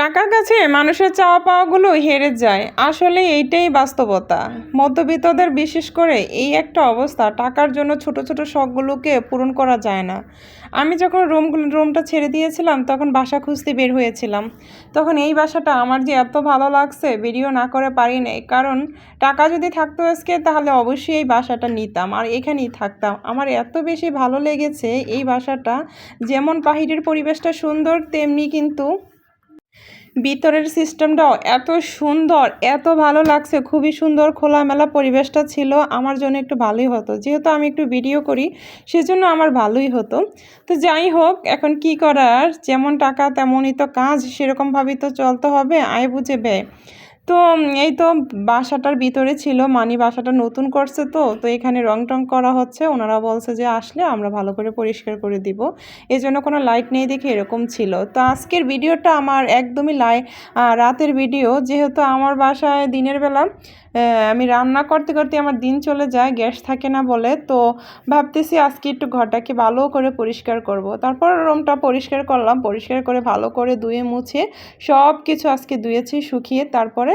টাকার কাছে মানুষের চাওয়া পাওয়াগুলো হেরে যায়। আসলে এইটাই বাস্তবতা। মধ্যবিত্তদের বিশেষ করে এই একটা অবস্থা, টাকার জন্য ছোট ছোট শখগুলোকে পূরণ করা যায় না। আমি যখন রুমগুলো রুমটা ছেড়ে দিয়েছিলাম, তখন বাসা খুঁজতে বের হয়েছিলাম। তখন এই বাসাটা আমার যে এত ভালো লাগছে ভিডিও না করে পারি নাই। কারণ টাকা যদি থাকতো আজকে, তাহলে অবশ্যই এই বাসাটা নিতাম। আর এখানেই থাকতাম। আমার এত বেশি ভালো লেগেছে এই বাসাটা। যেমন বাহিরের পরিবেশটা সুন্দর, তেমনি কিন্তু ভিতরের সিস্টেমটাও এত সুন্দর, এত ভালো লাগছে। খুবই সুন্দর খোলামেলা পরিবেশটা ছিল। আমার জন্য একটু ভালোই হতো। যেহেতু আমি একটু ভিডিও করি, সেজন্য আমার ভালোই হতো। তো যাই হোক, এখন কি করার? যেমন টাকা, তেমনই তো কাজ। সেরকমভাবেই তো চলতে হবে, আয় বুঝে ব্যয়। তো এই তো বাসাটার ভিতরে ছিল, মানি বাসাটা নতুন করছে তো তো এখানে রং টং করা হচ্ছে, ওনারা বলছে যে আসলে আমরা ভালো করে পরিষ্কার করে দিব। এই জন্য কোনো লাইট নেই দেখে এরকম ছিল। তো আজকের ভিডিওটা আমার একদমই লাই রাতের ভিডিও। যেহেতু আমার বাসায় দিনের বেলা আমি রান্না করতে করতে আমার দিন চলে যায়, গ্যাস থাকে না বলে, তো ভাবতেছি আজকে একটু ঘরটাকে ভালো করে পরিষ্কার করব। তারপর রুমটা পরিষ্কার করলাম, পরিষ্কার করে ভালো করে ধুয়ে মুছে সব কিছু আজকে ধুয়েছি, শুকিয়ে তারপরে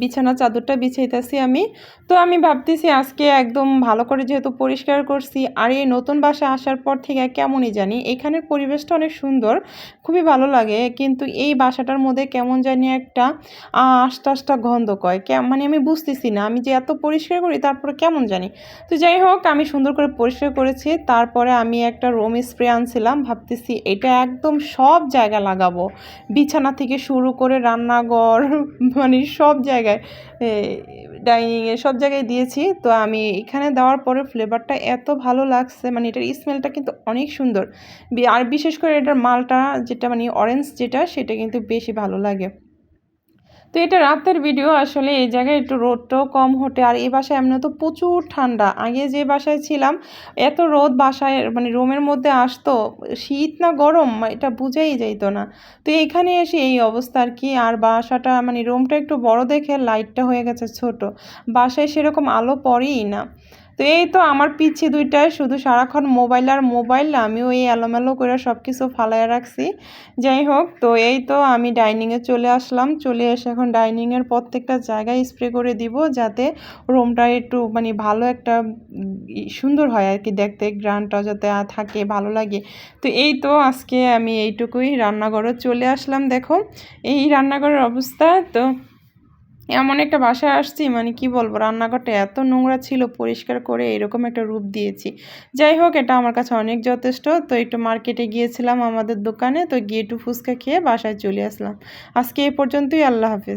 বিছানা চাদরটা বিছাইতেছি আমি। তো আমি ভাবতেছি আজকে একদম ভালো করে যেহেতু পরিষ্কার করছি, আর এই নতুন বাসা আসার পর থেকে কেমনই জানি এখানের পরিবেশটা অনেক সুন্দর, খুবই ভালো লাগে। কিন্তু এই বাসাটার মধ্যে কেমন জানি একটা আষ্টা আষ্টা গন্ধ কয়। কে মানে আমি বুঝতেছি না, আমি যে এত পরিষ্কার করি তারপরে কেমন জানি। তো যাই হোক, আমি সুন্দর করে পরিষ্কার করেছি, তারপরে আমি একটা রুম স্প্রে আনছিলাম, ভাবতেছি এটা একদম সব জায়গা লাগাবো। বিছানা থেকে শুরু করে রান্নাঘর মানে সব জায়গায় ডাইনিংয়ে সব জায়গায় দিয়েছি। তো আমি এখানে দেওয়ার পরে ফ্লেভারটা এত ভালো লাগছে মানে এটার স্মেলটা কিন্তু অনেক সুন্দর। আর বিশেষ করে এটার মালটা যেটা মানে অরেঞ্জ যেটা, সেটা কিন্তু বেশি ভালো লাগে। তো এটা রাতের ভিডিও আসলে এই জায়গায় একটু রোদটাও কম হটে। আর এই বাসায় এমনি তো প্রচুর ঠান্ডা। আগে যে বাসায় ছিলাম, এত রোদ বাসায় মানে রুমের মধ্যে আসতো, শীত না গরম এটা বুঝেই যাইতো না। তো এইখানে এসে এই অবস্থা আর কি। আর বাসাটা মানে রুমটা একটু বড় দেখে লাইটটা হয়ে গেছে ছোট। বাসায় সেরকম আলো পড়েই না। তো এই তো আমার পিছে দুইটায় শুধু সারাক্ষণ মোবাইল আর মোবাইল, আমিও এই এলোমেলো করে সব কিছু ফালাইয়া রাখছি। যাই হোক, তো এই তো আমি ডাইনিংয়ে চলে আসলাম। চলে এসে এখন ডাইনিংয়ের প্রত্যেকটা জায়গায় স্প্রে করে দিব যাতে রুমটা একটু মানে ভালো একটা সুন্দর হয় আর কি দেখতে গ্রানটা যাতে থাকে, ভালো লাগে। তো এই তো আজকে আমি এইটুকুই রান্নাঘরে চলে আসলাম, দেখো। এই রান্নাঘরের অবস্থা, তো এমন একটা বাসায় আসছি মানে কি বলব, রান্নাঘরটা এত নোংরা ছিল, পরিষ্কার করে এরকম একটা রূপ দিয়েছি। যাই হোক, এটা আমার কাছে অনেক যথেষ্ট। তো একটু মার্কেটে গিয়েছিলাম আমাদের দোকানে, তো গিয়ে একটু ফুচকা খেয়ে বাসায় চলে আসলাম। আজকে এ পর্যন্তই, আল্লাহ হাফিজ।